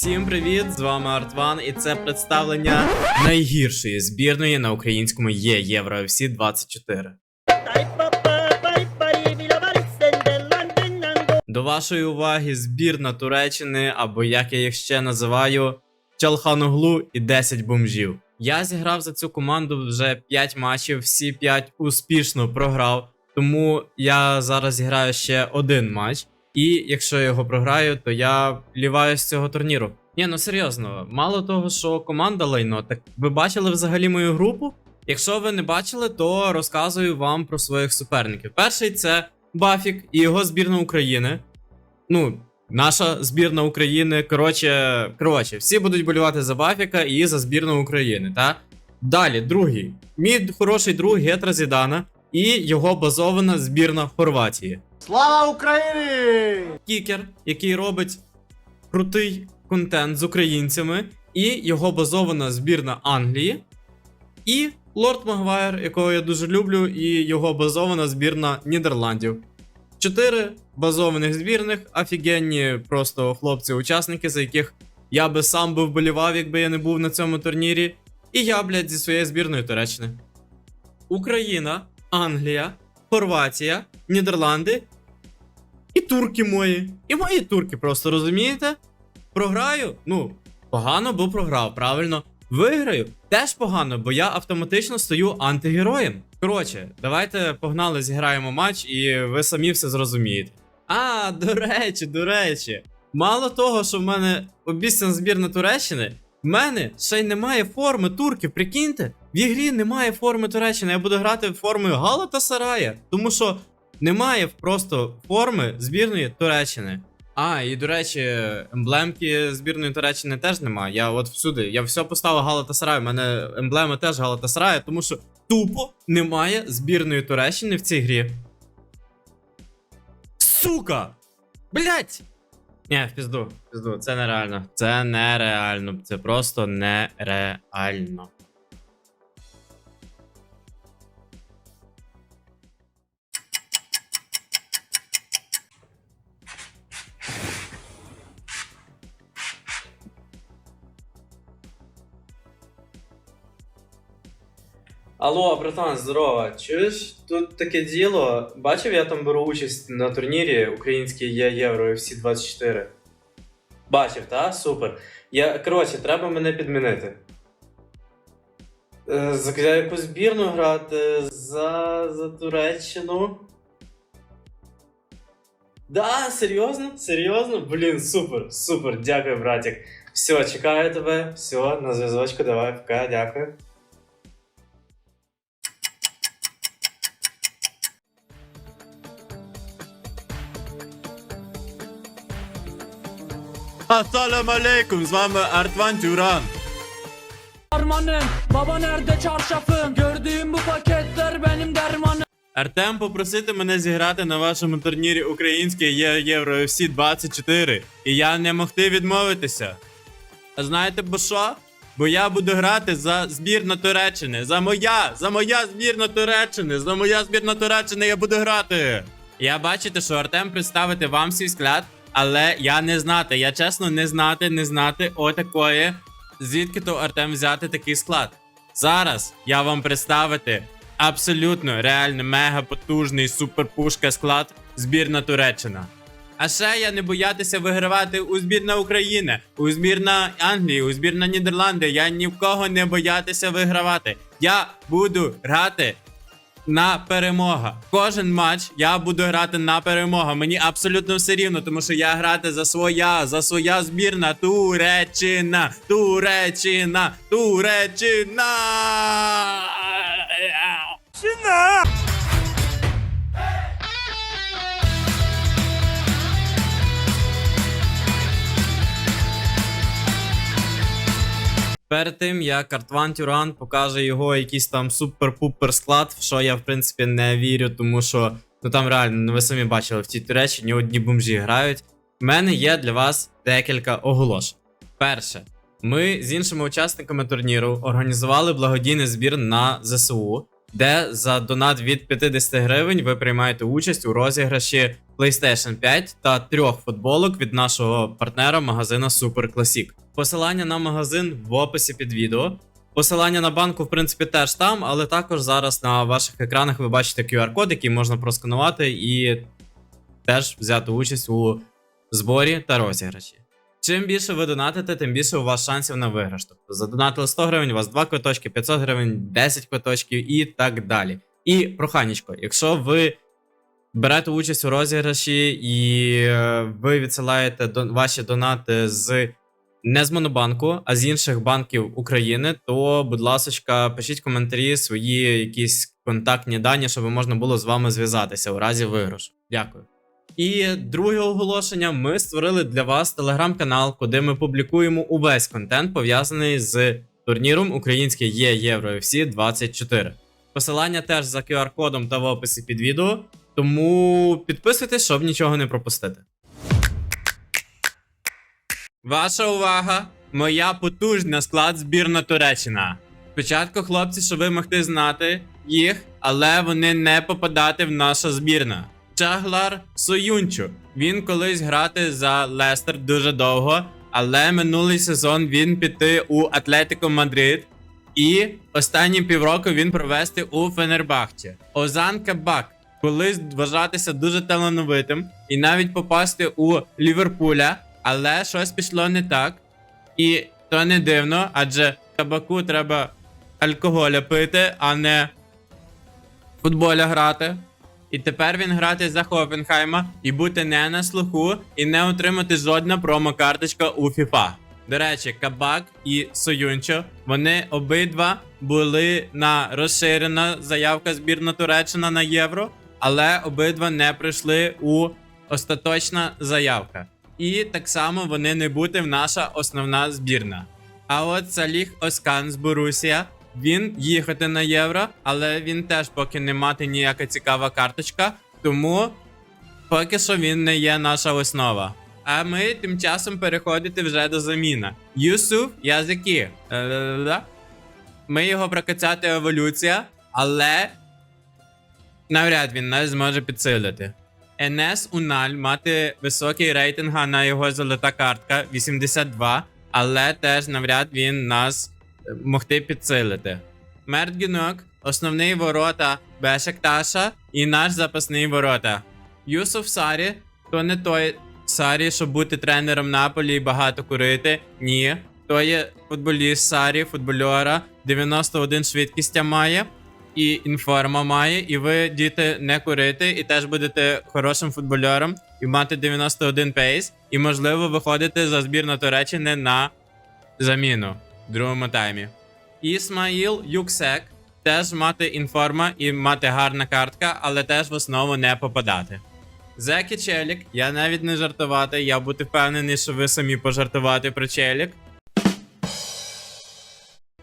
Всім привіт! З вами Артван, і це представлення найгіршої збірної на українському є Євро FC 24. До вашої уваги збірна Туреччини, або як я їх ще називаю, Чалханоглу і 10 бомжів. Я зіграв за цю команду вже 5 матчів, всі 5 успішно програв. Тому я зараз зіграю ще один матч. І якщо я його програю, то я ліваю з цього турніру. Ні, ну серйозно, мало того, що команда лайно, так ви бачили взагалі мою групу? Якщо ви не бачили, то розказую вам про своїх суперників. Перший це Бафік і його збірна України. Ну, наша збірна України. Коротше, коротше, всі будуть болювати за Бафіка і за збірну України, та? Далі, другий. Мій хороший друг Гетра Зідана і його базована збірна Хорватії. Слава Україні! Кікер, який робить крутий контент з українцями, і його базована збірна Англії, і Лорд Магуайр, якого я дуже люблю, і його базована збірна Нідерландів. Чотири базованих збірних, офігенні просто хлопці-учасники, за яких я би сам би вболівав, якби я не був на цьому турнірі. І я, блядь, зі своєю збірною Туреччини. Україна, Англія, Хорватія, Нідерланди і турки мої. І мої турки, просто розумієте? Програю? Ну, погано, бо програв, правильно. Виграю теж погано, бо я автоматично стаю антигероєм. Коротше, давайте погнали, зіграємо матч, і ви самі все зрозумієте. А, до речі, до речі, мало того, що в мене обіцяна збірна Туреччини, в мене ще й немає форми турків, прикиньте? В ігрі немає форми Туреччини, я буду грати формою Галата Сарая, тому що немає просто форми збірної Туреччини. А, і до речі, емблемки збірної Туреччини теж немає. Я от всюди, я все поставив Галатасарай, у мене емблема теж Галатасарая, тому що тупо немає збірної Туреччини в цій грі. Сука! Блять! Ні, в пізду, в пізду, це нереально. Це нереально. Це просто нереально. Алло, братан, здорово. Чуєш? Тут таке діло. Бачив, я там беру участь на турнірі український є Євро FC 24. Бачив, та? Супер. Я, коротше, треба мене підмінити. Е, За яку збірну грати? За, за Туреччину. Да, серйозно? Серйозно? Блін, супер, супер, дякую, братик. Все, чекаю тебе. Все, на зв'язочку, давай, пока, дякую. Assalamu alaikum, з вами Артван Тюран. Armanım Baba nerede çarşafım Gördüğüm bu paketler benim dermanım Артем попросити мене зіграти на вашому турнірі українське Євро FC 24, і я не могти відмовитися. А знаєте бо що? Бо я буду грати за збірну Туреччини. За моя, за моя збірна Туреччини, за моя збірна Туреччини я буду грати. Я бачите, що Артем представити вам свій склад, але я не знати. Я чесно не знати, не знати отакої. Звідки то Артем взяти такий склад? Зараз я вам представити абсолютно реально мега потужний суперпушка склад збірна Туреччина. А ще я не боятися вигравати у збірна України, у збірна Англії, у збірна Нідерланди. Я ні в кого не боятися вигравати. Я буду грати на перемога. Кожен матч я буду грати на перемога. Мені абсолютно все рівно, тому що я грати за своя, за своя збірна Туреччина, Туреччина, Туреччина. Перед тим як Артван Тюран покаже його якийсь там супер-пупер склад, в що я в принципі не вірю, тому що ну там реально, ну ви самі бачили, в цій Туреччині одні бомжі грають. У мене є для вас декілька оголошень. Перше, ми з іншими учасниками турніру організували благодійний збір на ЗСУ, де за донат від 50 гривень ви приймаєте участь у розіграші PlayStation 5 та трьох футболок від нашого партнера магазина Super Classic. Посилання на магазин в описі під відео. Посилання на банку, в принципі, теж там, але також зараз на ваших екранах ви бачите QR-код, який можна просканувати і теж взяти участь у зборі та розіграші. Чим більше ви донатите, тим більше у вас шансів на виграш. Тобто задонатили 100 гривень, у вас 2 квиточки, 500 гривень, 10 квиточків і так далі. І проханечко, якщо ви берете участь у розіграші і е, ви відсилаєте ваші донати з не з Монобанку, а з інших банків України, то, будь ласка, пишіть коментарі свої якісь контактні дані, щоб можна було з вами зв'язатися у разі виграшу. Дякую. І друге оголошення: ми створили для вас телеграм-канал, куди ми публікуємо увесь контент, пов'язаний з турніром Українське є Євро FC 24. Посилання теж за QR-кодом та в описі під відео. Тому підписуйтесь, щоб нічого не пропустити. Ваша увага! Моя потужна склад збірна Туреччина. Спочатку, хлопці, щоб ви могли знати їх, але вони не попадати в наша збірна. Чаглар Союнчу. Він колись грати за Лестер дуже довго, але минулий сезон він піти у Атлетико Мадрид. І останні півроку він провести у Фенербахче. Озан Кабак колись вважатися дуже талановитим і навіть попасти у Ліверпуля, але щось пішло не так. І то не дивно, адже кабаку треба алкоголя пити, а не футболя грати. І тепер він грати за Хофенхайма і бути не на слуху, і не отримати жодна промо-карточка у FIFA. До речі, Кабак і Союнчо, вони обидва були на розширена заявка збірна Туреччина на євро, але обидва не прийшли у остаточна заявка. І так само вони не бути в наша основна збірна. А от Саліх Оскан з Борусія, він їхати на євро, але він теж поки не мати ніяка цікава карточка, тому поки що він не є наша основа. А ми тим часом переходити вже до заміна. Юсуф Язики. Ми його прокачати еволюція, але навряд він нас зможе підсилити. Енес Уналь мати високий рейтинг на його золота картка 82, але теж навряд він нас е, могти підсилити. Мертгінок, основний ворота Бешекташа і наш запасний ворота. Юсуф Сарі то не той Сарі, щоб бути тренером Наполі і багато курити. Ні. То є футболіст Сарі, футбольора, 91 швидкість має і інформа має, і ви, діти, не курити, і теж будете хорошим футбольором, і мати 91 пейс, і, можливо, виходити за збірну Туреччини на заміну в другому таймі. Ісмаїл Юксек теж мати інформа і мати гарна картка, але теж в основу не попадати. Зекі Челік, я навіть не жартувати, я бути впевнений, що ви самі пожартувати про Челік.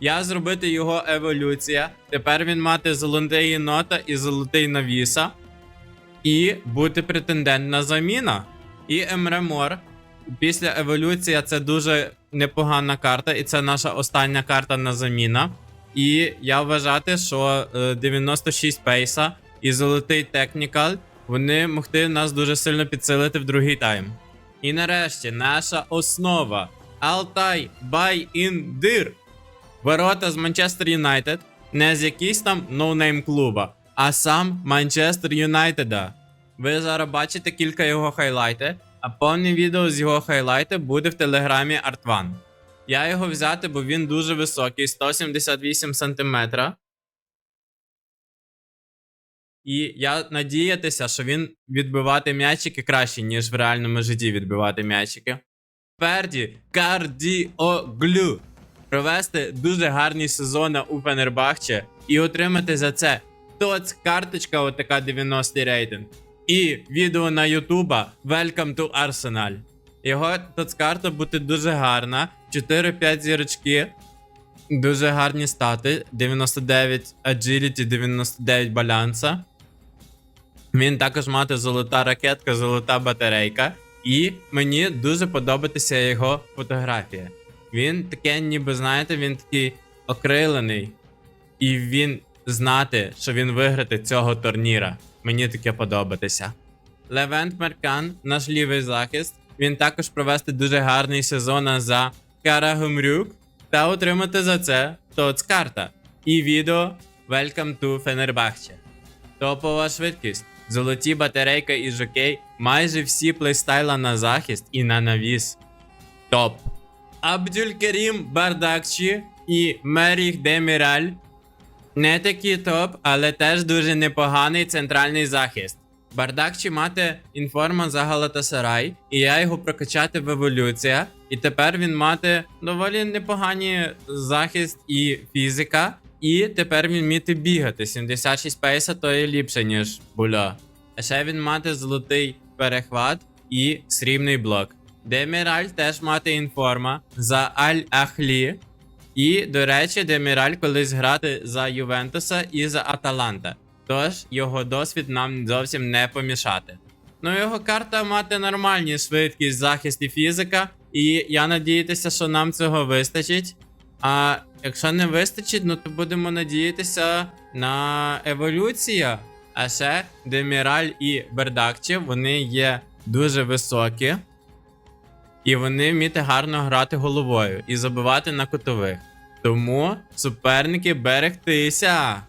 Я зробити його еволюція. Тепер він мати золотий єнота і золотий навіса. І бути претендент на заміна. І Емре Мор. Після еволюції це дуже непогана карта, і це наша остання карта на заміна. І я вважати, що е, 96 пейса і золотий технікал вони могли нас дуже сильно підсилити в другий тайм. І нарешті наша основа Алтай Бай Індир. Ворота з Манчестер Юнайтед, не з якийсь там ноунейм клуба, а сам Манчестер Юнайтеда. Ви зараз бачите кілька його хайлайти, а повне відео з його хайлайти буде в телеграмі Art1. Я його взяти, бо він дуже високий, 178 см. І я надіятися, що він відбивати м'ячики краще, ніж в реальному житті відбивати м'ячики. Перді Кардіоглю провести дуже гарні сезони у Фенербахче і отримати за це тоц карточка, отака 90 рейтинг. І відео на Ютуба Welcome to Arsenal. Його тоц-карта буде дуже гарна. 4-5 зірочки. Дуже гарні стати. 99 agility, 99 баланса. Він також мати золота ракетка, золота батарейка. І мені дуже подобається його фотографія. Він таке, ніби знаєте, він такий окрилений. І він знати, що він виграти цього турніра. Мені таке подобатися. Левент Меркан, наш лівий захист. Він також провести дуже гарний сезон за Карагумрюк та отримати за це Тоцкарта. І відео Welcome to Fenerbahce. Топова швидкість, золоті батарейка і жокей, майже всі плейстайла на захист і на навіс. Топ. Абдюлькерім Бардакчі і Меріх Деміраль. Не такий топ, але теж дуже непоганий центральний захист. Бардакчі мати інформа за Галатасарай, і я його прокачати в еволюція. І тепер він мати доволі непогані захист і фізика. І тепер він вміти бігати. 76 пейса то є ліпше, ніж буля. А ще він мати золотий перехват і срібний блок. Деміраль теж мати інформа за Аль-Ахлі. І, до речі, Деміраль колись грати за Ювентуса і за Аталанта. Тож його досвід нам зовсім не помішати. Ну, його карта мати нормальні швидкість, захист і фізика. І я надіятися, що нам цього вистачить. А якщо не вистачить, ну то будемо надіятися на еволюція. А ще Деміраль і Бердакче, вони є дуже високі. І вони вміти гарно грати головою і забивати на кутових. Тому суперники берегтися.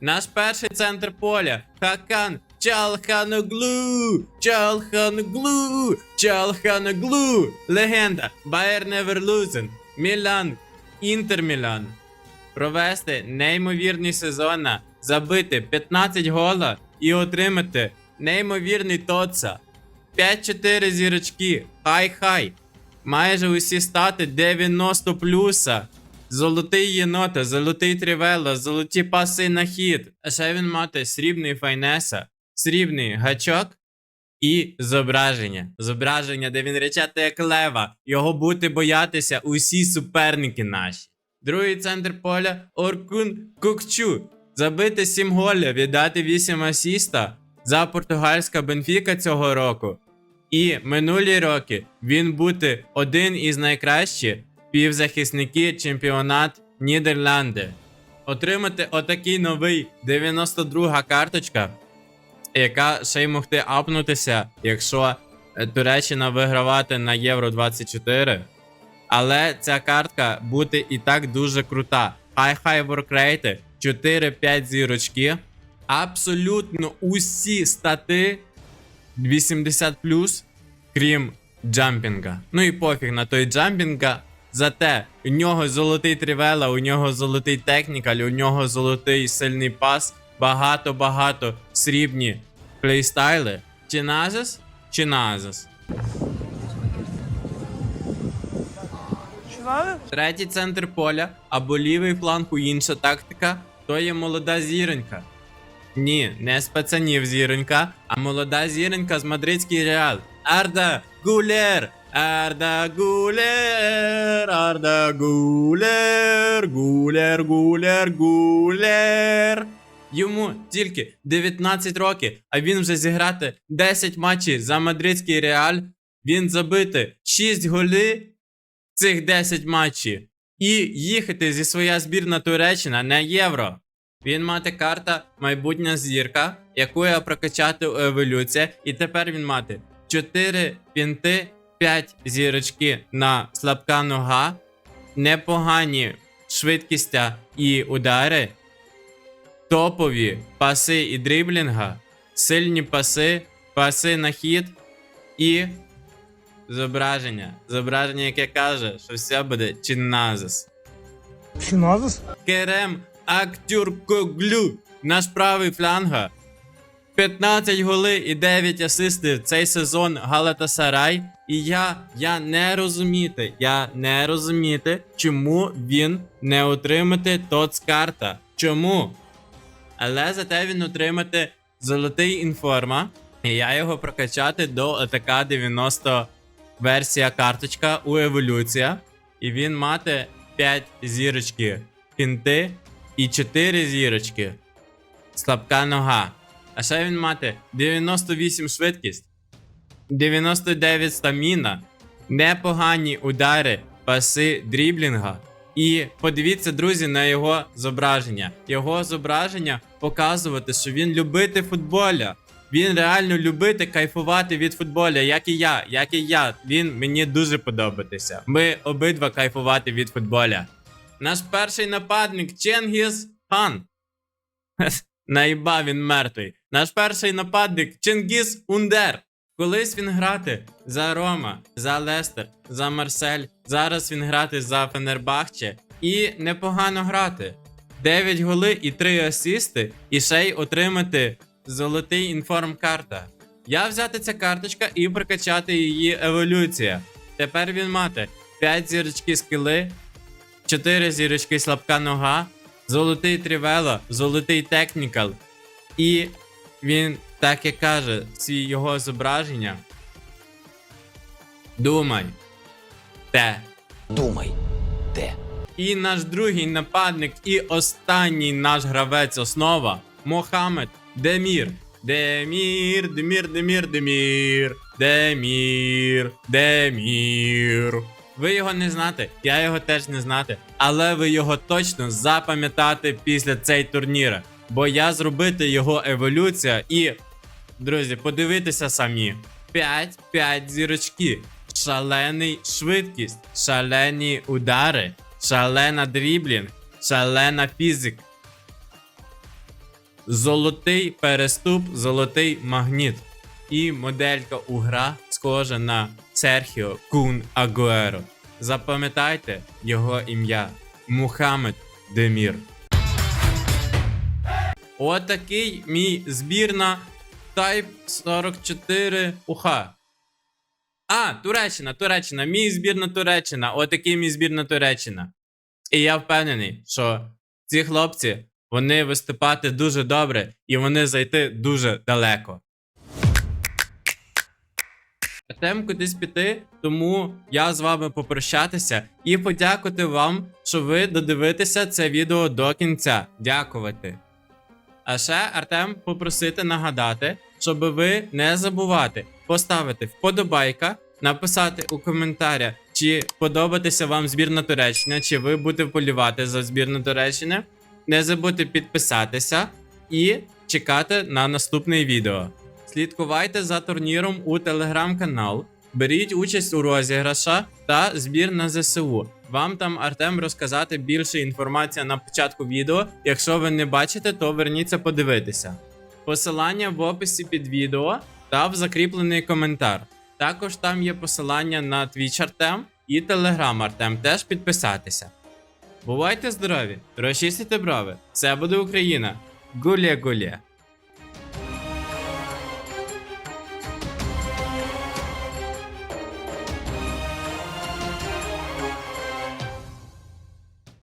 Наш перший центр поля Хакан Чалханоглу! Чалханоглу! Чалханоглу! Легенда Байер Неверлузен Мілан Інтер Мілан Провести неймовірний сезон, забити 15 гола і отримати неймовірний тоца 5-4 зірочки. Хай-хай. Майже усі стати 90 плюса. Золотий єнота, золотий трівело, золоті паси на хід. А ще він мати срібний файнеса, срібний гачок і зображення. Зображення, де він речати як лева. Його бути боятися усі суперники наші. Другий центр поля Оркун Кукчу. Забити 7 голів, віддати 8 асіста за португальська Бенфіка цього року. І минулі роки він бути один із найкращих півзахисники чемпіонат Нідерланди. Отримати отакий новий 92 карточка, яка ще й могти апнутися, якщо е, Туреччина вигравати на Євро 24. Але ця картка буде і так дуже крута. Хай-хай воркрейти, 4-5 зірочки. Абсолютно усі стати 80 крім джампінга. Ну і пофіг на той джампінга. Зате у нього золотий трівела, у нього золотий технікаль, у нього золотий сильний пас, багато-багато срібні плейстайли. Чи назис? Чи назис? Третій центр поля або лівий фланг у інша тактика, то є молода зіронька. Ні, не з пацанів зіронька, а молода зіронька з мадридський реал. Арда Гулер! Арда Гулер! Арда Гулер! Гулер, Гулер, Гулер! Йому тільки 19 років, а він вже зіграти 10 матчів за мадридський реаль. Він забити 6 голів цих 10 матчів і їхати зі своя збірна Туреччина на євро. Він мати карта майбутня зірка, яку я прокачати у еволюція, і тепер він мати 4 пінти, 5 зірочки на слабка нога, непогані швидкістя і удари, топові паси і дриблінга, сильні паси, паси на хід і зображення. Зображення, яке каже, що все буде чиназис. Чиназис? Керем Актюркоглю, наш правий фланга. 15 голи і 9 асистів цей сезон Галатасарай. І я, я не розуміти, я не розуміти, чому він не отримати Тоцкарта. Чому? Але зате він отримати золотий інформа. І я його прокачати до АТК 90 версія карточка у еволюція. І він мати 5 зірочки фінти і 4 зірочки. Слабка нога. А ще він мати 98 швидкість, 99 стаміна, непогані удари, паси дріблінга. І подивіться, друзі, на його зображення. Його зображення показувати, що він любити футболя. Він реально любити, кайфувати від футболя, як і я, як і я. Він мені дуже подобатися. Ми обидва кайфувати від футболя. Наш перший нападник Ченгіз Хан. Наїба він мертвий. Наш перший нападник Чингіз Ундер. Колись він грати за Рома, за Лестер, за Марсель. Зараз він грати за Фенербахче. І непогано грати. 9 голи і 3 асісти, і ще й отримати золотий інформкарта. Я взяти ця карточка і прокачати її еволюція. Тепер він мати 5 зірочки скіли, 4 зірочки слабка нога, золотий трівело, золотий технікал. І він так і каже, ці його зображення. Думай. Те. Думай, де? І наш другий нападник, і останній наш гравець основа Мохамед Демір. Демір, Демір, Демір, Демір, Демір, Демір. Ви його не знаєте, я його теж не знати, але ви його точно запам'ятати після цей турніра. Бо я зробити його еволюція і, друзі, подивитися самі. 5, 5 зірочки. Шалений швидкість, шалені удари, шалена дріблінг, шалена фізик. Золотий переступ, золотий магніт. І моделька у гра схожа на Серхіо Кун Агуеро. Запам'ятайте його ім'я Мухаммед Демір. Отакий мій збір на Type 44 уха. А, Туреччина, Туреччина, мій збір на Туреччина. Отакий мій збір на Туреччина. І я впевнений, що ці хлопці вони виступати дуже добре і вони зайти дуже далеко. Артем кудись піти, тому я з вами попрощатися і подякувати вам, що ви додивитеся це відео до кінця. Дякувати. А ще Артем попросити нагадати, щоб ви не забувати поставити вподобайка, написати у коментарях, чи подобатися вам збірна Туреччина, чи ви будете вболівати за збірну Туреччини. Не забудьте підписатися і чекати на наступне відео. Слідкувайте за турніром у телеграм-канал, беріть участь у розіграша та збір на ЗСУ. Вам там Артем розказати більше інформації на початку відео. Якщо ви не бачите, то верніться подивитися. Посилання в описі під відео та в закріплений коментар. Також там є посилання на Twitch Артем і Telegram Артем. Теж підписатися. Бувайте здорові, розчистите брови. Це буде Україна. Гулє-гулє.